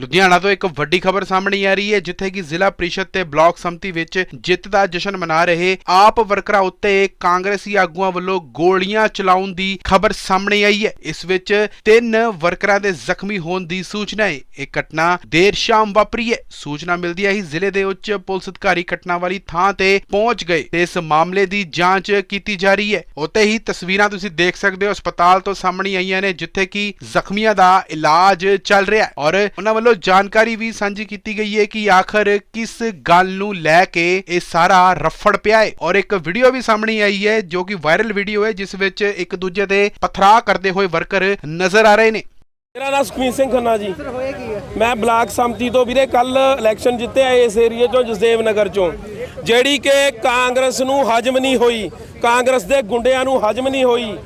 ਲੁਧਿਆਣਾ ਤੋਂ ਇੱਕ ਵੱਡੀ ਖਬਰ ਸਾਹਮਣੇ ਆ ਰਹੀ ਹੈ, ਜਿੱਥੇ ਕਿ ਜ਼ਿਲ੍ਹਾ ਪ੍ਰੀਸ਼ਦ ਤੇ ਬਲਾਕ ਸੰਮਤੀ ਵਿੱਚ ਜਿੱਤ ਦਾ ਜਸ਼ਨ ਮਨਾ ਰਹੇ ਆਪ ਵਰਕਰਾਂ ਉੱਤੇ ਕਾਂਗਰਸੀ ਆਗੂਆਂ ਵੱਲੋਂ ਗੋਲੀਆਂ ਚਲਾਉਣ ਦੀ ਖਬਰ ਸਾਹਮਣੇ ਆਈ ਹੈ। ਇਸ ਵਿੱਚ ਤਿੰਨ ਵਰਕਰਾਂ ਦੇ ਜ਼ਖਮੀ ਹੋਣ ਦੀ ਸੂਚਨਾ ਹੈ। ਇਹ ਘਟਨਾ ਦੇਰ ਸ਼ਾਮ ਵਾਪਰੀ ਹੈ। ਸੂਚਨਾ ਮਿਲਦੀ ਹੈ ਹੀ ਜ਼ਿਲ੍ਹੇ ਦੇ ਉੱਚ ਪੁਲਿਸ ਅਧਿਕਾਰੀ ਘਟਨਾ ਵਾਲੀ ਥਾਂ ਤੇ ਪਹੁੰਚ ਗਏ ਤੇ ਇਸ ਮਾਮਲੇ ਦੀ ਜਾਂਚ ਕੀਤੀ ਜਾ ਰਹੀ ਹੈ। ਉੱਤੇ ਹੀ ਤਸਵੀਰਾਂ ਤੁਸੀਂ ਦੇਖ ਸਕਦੇ ਹੋ, ਹਸਪਤਾਲ ਤੋਂ ਸਾਹਮਣੇ ਆਈਆਂ ਨੇ, ਜਿੱਥੇ ਕਿ ਜ਼ਖਮੀਆਂ ਦਾ ਇਲਾਜ ਚੱਲ ਰਿਹਾ ਹੈ ਔਰ ਉਹਨਾਂ ਵੱਲੋਂ ਜਾਣਕਾਰੀ ਵੀ ਸਾਂਝੀ ਕੀਤੀ ਗਈ ਹੈ ਕਿ ਆਖਰ ਕਿਸ ਗੱਲ ਨੂੰ ਲੈ ਕੇ ਇਹ ਸਾਰਾ ਰਫੜ ਪਿਆ ਹੈ। ਔਰ ਇੱਕ ਵੀਡੀਓ ਵੀ ਸਾਹਮਣੇ ਆਈ ਹੈ ਜੋ ਕਿ ਵਾਇਰਲ ਵੀਡੀਓ ਹੈ, ਜਿਸ ਵਿੱਚ ਇੱਕ ਦੂਜੇ ਤੇ ਪਥਰਾ ਕਰਦੇ ਹੋਏ ਵਰਕਰ ਨਜ਼ਰ ਆ ਰਹੇ ਨੇ। ਮੇਰਾ ਨਾਮ ਸੁਖਮੀਤ ਸਿੰਘ ਖੰਨਾ ਜੀ। ਮੈਂ ਬਲਾਕ ਸੰਮਤੀ ਤੋਂ ਵੀਰੇ ਕੱਲ ਇਲੈਕਸ਼ਨ ਜਿੱਤਿਆ ਇਸ ਏਰੀਏ ਚੋਂ, ਜਸਦੇਵ ਨਗਰ ਚੋਂ। ਜਿਹੜੀ ਕਿ ਕਾਂਗਰਸ ਨੂੰ ਹਜਮ ਨਹੀਂ ਹੋਈ, ਕਾਂਗਰਸ ਦੇ ਗੁੰਡਿਆਂ ਨੂੰ ਹਜਮ ਨਹੀਂ ਹੋਈ,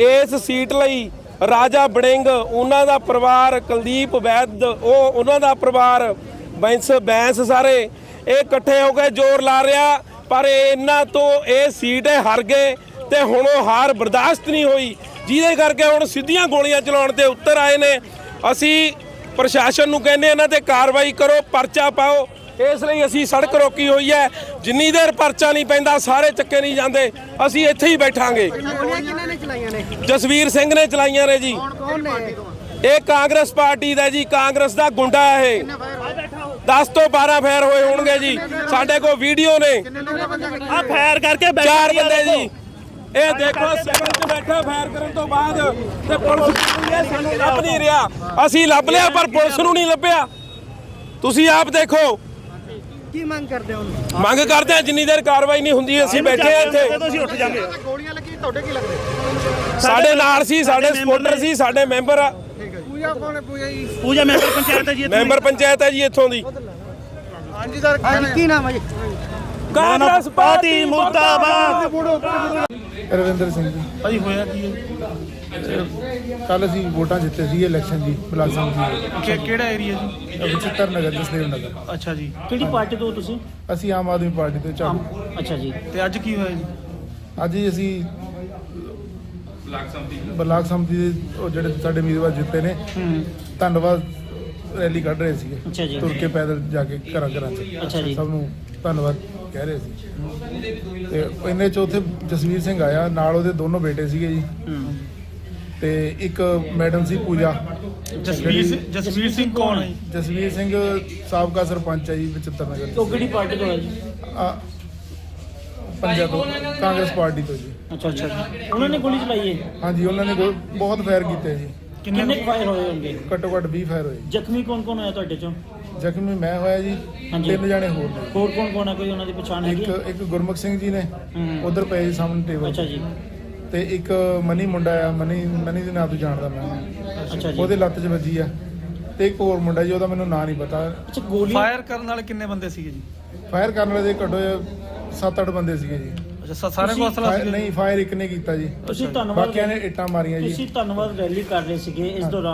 ਇਸ ਸੀਟ ਲਈ ਰਾਜਾ ਬੜਿੰਗ, ਉਹਨਾਂ ਦਾ ਪਰਿਵਾਰ ਕੁਲਦੀਪ ਵੈਦ, ਉਹ ਉਹਨਾਂ ਦਾ ਪਰਿਵਾਰ, ਬੈਂਸ ਬੈਂਸ ਸਾਰੇ, ਇਹ ਇਕੱਠੇ ਹੋ ਕੇ ਜ਼ੋਰ ਲਾ ਰਿਹਾ, ਪਰ ਇਹਨਾਂ ਤੋਂ ਇਹ ਸੀਟ ਇਹ ਹਾਰ ਗਏ ਤੇ ਹੁਣ ਉਹ ਹਾਰ ਬਰਦਾਸ਼ਤ ਨਹੀਂ ਹੋਈ। ਜਿਹਦੇ ਕਰਕੇ ਹੁਣ ਸਿੱਧੀਆਂ ਗੋਲੀਆਂ ਚਲਾਉਣ ਤੇ ਉੱਤਰ ਆਏ ਨੇ। ਅਸੀਂ ਪ੍ਰਸ਼ਾਸਨ ਨੂੰ ਕਹਿੰਦੇ ਇਹਨਾਂ ਤੇ ਕਾਰਵਾਈ ਕਰੋ, ਪਰਚਾ ਪਾਓ। ਇਸ ਲਈ ਅਸੀਂ ਸੜਕ ਰੋਕੀ ਹੋਈ ਹੈ। ਜਿੰਨੀ ਦੇਰ ਪਰਚਾ ਨਹੀਂ ਪੈਂਦਾ ਸਾਰੇ ਚੱਕੇ ਨਹੀਂ ਜਾਂਦੇ। ਅਸੀਂ ਇੱਥੇ ਹੀ ਬੈਠਾਂਗੇ। ਜਸਵੀਰ ਸਿੰਘ ਨੇ ਚਲਾਈਆਂ ਨੇ ਜੀ। ਇਹ ਕਾਂਗਰਸ ਪਾਰਟੀ ਦਾ ਜੀ ਕਾਂਗਰਸ ਦਾ ਗੁੰਡਾ ਹੈ ਇਹ। 10 ਤੋਂ 12 ਫੈਰ ਹੋਏ ਹੋਣਗੇ ਜੀ। ਸਾਡੇ ਕੋਲ ਵੀਡੀਓ ਨੇ। ਆ ਫਾਇਰ ਕਰਕੇ ਚਾਰ ਬੰਦੇ ਜੀ। ਇਹ ਦੇਖੋ ਸਿਵਲ 'ਚ ਬੈਠਾ ਫਾਇਰ ਕਰਨ ਤੋਂ ਬਾਅਦ ਤੇ ਪੁਲਿਸ ਨੂੰ ਇਹ ਸਾਨੂੰ ਲੱਭ ਨਹੀਂ ਰਿਹਾ। ਅਸੀਂ ਲੱਭ ਲਿਆ ਪਰ ਪੁਲਿਸ ਨੂੰ ਨਹੀਂ ਲੱਭਿਆ। ਤੁਸੀਂ ਆਪ ਦੇਖੋ। ਕੀ ਮੰਗ ਕਰਦੇ ਹੋ ਮੰਗ ਕਰਦੇ ਆ ਜਿੰਨੀ ਦੇਰ ਕਾਰਵਾਈ ਨਹੀਂ ਹੁੰਦੀ ਅਸੀਂ ਬੈਠੇ ਆ ਇੱਥੇ। ਤੁਸੀਂ ਉੱਠ ਜਾਗੇ ਗੋਲੀਆਂ ਲੱਗੀ ਤੁਹਾਡੇ ਕੀ ਲੱਗਦੇ? ਸਾਡੇ ਨਾਲ ਸੀ ਸਾਡੇ ਸਪੋਰਟਰ ਸੀ ਸਾਡੇ ਮੈਂਬਰ ਆ। ਪੂਜਾ ਕੌਣ ਹੈ? ਪੂਜਾ ਜੀ। ਪੂਜਾ ਮੈਂਬਰ ਪੰਚਾਇਤ ਹੈ ਜੀ ਇੱਥੇ। ਮੈਂਬਰ ਪੰਚਾਇਤ ਹੈ ਜੀ ਇੱਥੋਂ ਦੀ। ਹਾਂਜੀ ਸਰ ਕੀ ਨਾਮ ਹੈ? ਜੀ? ਕਾਂਗਰਸ ਪਾਰਟੀ ਮੁਰਦਾਬਾਦ। ਰਵਿੰਦਰ ਸਿੰਘ ਜੀ। ਭਾਜੀ ਹੋਇਆ ਕੀ ਹੈ? ਕੱਲ ਅਸੀਂ ਵੋਟਾਂ ਜਿੱਤੇ ਸੀ ਇਲੈਕਸ਼ਨ ਜੀ ਬਲਾਕ ਸੰਮਤੀ ਕਿ ਕਿਹੜਾ ਏਰੀਆ ਜੀ? ਦੇ ਬਚਿੱਤਰ ਨਗਰ ਜਸਦੇਵ ਨਗਰ। ਅੱਛਾ ਜੀ। ਕਿਹੜੀ ਪਾਰਟੀ ਤੋਂ ਤੁਸੀਂ? ਅਸੀਂ ਆਮ ਆਦਮੀ ਪਾਰਟੀ ਤੋਂ ਝਾੜੂ ਅੱਛਾ ਜੀ। ਤੇ ਅੱਜ ਕੀ ਹੋਇਆ ਜੀ? ਅੱਜ ਹੀ ਅਸੀਂ ਬਲਾਕ ਸੰਮਤੀ ਦੇ ਉਹ ਜਿਹੜੇ ਸਾਡੇ ਉਮੀਦਵਾਰ ਜਿੱਤੇ ਨੇ ਧੰਨਵਾਦ ਰੈਲੀ ਕੱਢ ਰਹੇ ਸੀਗੇ। ਅੱਛਾ ਜੀ। ਤੁਰ ਕੇ ਪੈਦਲ ਜਾ ਕੇ ਘਰਾਂ ਘਰਾਂ ਚ। ਅੱਛਾ ਜੀ। ਸਭ ਨੂੰ ਧੰਨਵਾਦ ਕਹਿ ਰਹੇ ਸੀ। ਤੇ ਇੰਨੇ ਚ ਉੱਥੇ ਜਸਵੀਰ ਸਿੰਘ ਆਇਆ ਨਾਲ ਉਹਦੇ ਦੋਨੋਂ ਬੇਟੇ ਸੀਗੇ ਜੀ। ਤੇ ਇੱਕ ਮੈਡਮ ਸੀ ਪੂਜਾ। ਜਸਵੀਰ ਸਿੰਘ- ਜਸਵੀਰ ਸਿੰਘ ਕੌਣ ਹੈ? ਜੀ? ਜਸਵੀਰ ਸਿੰਘ ਸਾਬਕਾ ਸਰਪੰਚ ਹੈ ਜੀ ਬਚਿੱਤਰ ਨਗਰ ਉਹ ਕਿਹੜੀ ਪਾਰਟੀ ਤੋਂ ਹੈ ਜੀ? ਆ ਪੰਜਾਬ ਤੋਂ ਕਾਂਗਰਸ ਪਾਰਟੀ ਤੋਂ ਜੀ। ਅੱਛਾ ਅੱਛਾ ਜੀ। ਉਹਨਾਂ ਨੇ ਗੋਲੀ ਚਲਾਈ ਹੈ ਹਾਂਜੀ ਉਹਨਾਂ ਨੇ ਗੋ- ਬਹੁਤ ਫਾਇਰ ਕੀਤੇ ਜੀ। ਕਿੰਨੇ ਫਾਇਰ ਹੋਏ ਹੋਣਗੇ? ਘੱਟੋ ਘੱਟ 20 ਫਾਇਰ ਹੋਏ। ਜ਼ਖਮੀ ਕੌਣ ਕੌਣ ਹੋਇਆ ਤੁਹਾਡੇ ਚੋਂ? ਜ਼ਖਮੀ ਮੈਂ ਹੋਇਆ ਜੀ ਹਾਂਜੀ। ਤਿੰਨ ਜਾਣੇ ਹੋਰ ਨੇ। ਹੋਰ ਕੌਣ ਕੌਣ ਹੈ ਕੋਈ ਉਹਨਾਂ ਦੀ ਪਛਾਣ ਹੈਗੀ? ਇੱਕ? ਇੱਕ ਗੁਰਮੁਖ ਸਿੰਘ ਜੀ ਨੇ। ਉਧਰ ਪਏ ਜੀ ਸਾਹਮਣੇ ਟੇਬਲ ਅੱਛਾ ਜੀ। ਤੇ ਇੱਕ ਮਨੀ ਮੁੰਡਾ ਆ ਮਨੀ ਮਨੀ ਦੇ ਨਾਂ ਤੋਂ ਜਾਣਦਾ ਮੈਂ। ਅੱਛਾ ਜੀ। ਉਹਦੇ ਲੱਤ 'ਚ ਵੱਜੀ ਆ। ਤੇ ਇੱਕ ਹੋਰ ਮੁੰਡਾ ਜੀ ਉਹਦਾ ਮੈਨੂੰ ਨਾਂ ਨਹੀਂ ਪਤਾ। ਅੱਛਾ ਗੋਲੀ ਫਾਇਰ ਕਰਨ ਵਾਲੇ ਕਿੰਨੇ ਬੰਦੇ ਸੀਗੇ ਜੀ? ਫਾਇਰ ਕਰਨ ਵਾਲੇ ਦੇ ਘੱਟੋ 7-8 ਬੰਦੇ ਸੀਗੇ ਜੀ। ਅੱਛਾ ਸਾਰੇ ਸੀਗੇ? ਨਹੀਂ ਫਾਇਰ ਇੱਕ ਨੇ ਕੀਤਾ ਜੀ। ਤੁਸੀਂ ਧੰਨਵਾਦ ਬਾਕੀਆਂ ਨੇ ਇੱਟਾਂ ਮਾਰੀਆਂ ਜੀ। ਤੁਸੀਂ ਧੰਨਵਾਦ ਰੈਲੀ ਕਰ ਰਹੇ ਸੀਗੇ ਇਸ ਦੌਰਾਨ।